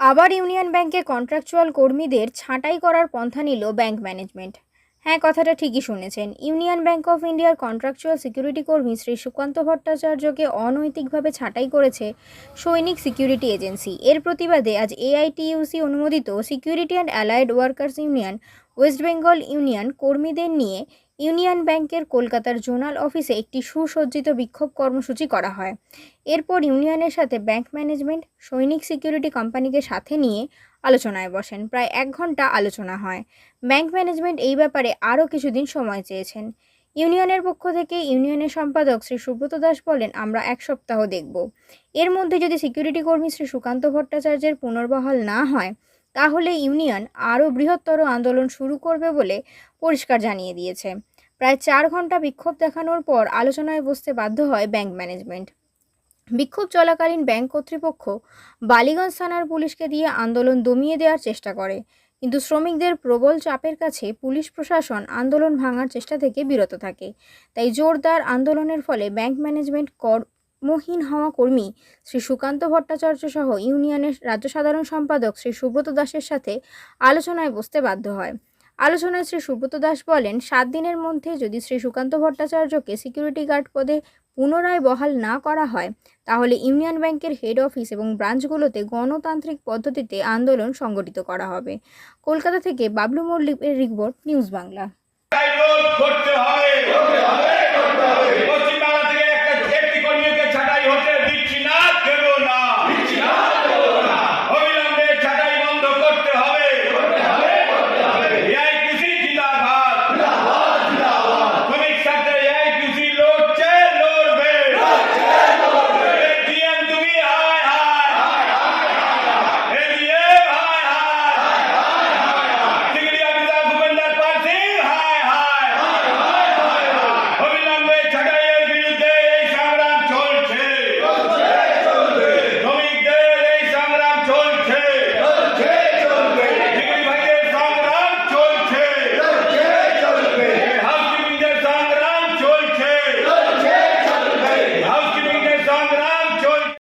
আবার ইউনিয়ন ব্যাংকে কন্ট্রাকচুয়াল কর্মীদের ছাঁটাই করার পন্থা নিল ব্যাংক ম্যানেজমেন্ট। হ্যাঁ কথাটা ঠিকই শুনেছেন। ইউনিয়ন ব্যাংক অফ ইন্ডিয়ার কন্ট্রাকচুয়াল সিকিউরিটি কর্মী শ্রী সুকান্ত ভট্টাচার্যকে অনৈতিকভাবে ছাঁটাই করেছে সৈনিক সিকিউরিটি এজেন্সি। এর প্রতিবাদে আজ এআইটিইউসি অনুমোদিত security and allied workers union West Bengal union কর্মীদের নিয়ে ইউনিয়ন ব্যাংকের কলকাতার জোনাল অফিসে একটি সুসজ্জিত বিক্ষোভ কর্মসূচি করা হয়। এরপর ইউনিয়নের সাথে ব্যাংক ম্যানেজমেন্ট, সৈনিক সিকিউরিটি কোম্পানিকে সাথে নিয়ে আলোচনায় বসেন। প্রায় এক ঘণ্টা আলোচনা হয়। ব্যাংক ম্যানেজমেন্ট এই ব্যাপারে আরও কিছুদিন সময় চেয়েছেন। ইউনিয়নের পক্ষ থেকে ইউনিয়নের সম্পাদক শ্রী সুব্রত দাস বলেন, আমরা এক সপ্তাহ দেখব। এর মধ্যে যদি সিকিউরিটি কর্মী শ্রী সুকান্ত ভট্টাচার্যের পুনর্বহাল না হয় তাহলে ইউনিয়ন আরও বৃহত্তর আন্দোলন শুরু করবে বলে পরিষ্কার জানিয়ে দিয়েছে। প্রায় চার ঘণ্টা বিক্ষোভ দেখানোর পর আলোচনায় বসতে বাধ্য হয় ব্যাংক ম্যানেজমেন্ট। বিক্ষোভ চলাকালীন ব্যাংক কর্তৃপক্ষ বালিগঞ্জ থানার পুলিশকে দিয়ে আন্দোলন দমিয়ে দেওয়ার চেষ্টা করে। কিন্তু শ্রমিকদের প্রবল চাপের কাছে পুলিশ প্রশাসন আন্দোলন ভাঙার চেষ্টা থেকে বিরত থাকে। তাই জোরদার আন্দোলনের ফলে ব্যাংক ম্যানেজমেন্ট কর্মহীন হওয়া কর্মী শ্রী সুকান্ত ভট্টাচার্য সহ ইউনিয়নের রাজ্য সাধারণ সম্পাদক শ্রী সুব্রত দাসের সাথে আলোচনায় বসতে বাধ্য হয়। আলোচনায় শ্রী সুব্রত দাস বলেন, সাত দিনের মধ্যে যদি শ্রী সুকান্ত ভট্টাচার্যকে সিকিউরিটি গার্ড পদে পুনরায় বহাল না করা হয়, তাহলে ইউনিয়ন ব্যাংকের হেড অফিস এবং ব্রাঞ্চগুলোতে গণতান্ত্রিক পদ্ধতিতে আন্দোলন সংগঠিত করা হবে। কলকাতা থেকে বাবলু মল্লিকের রিপোর্ট, নিউজ বাংলা।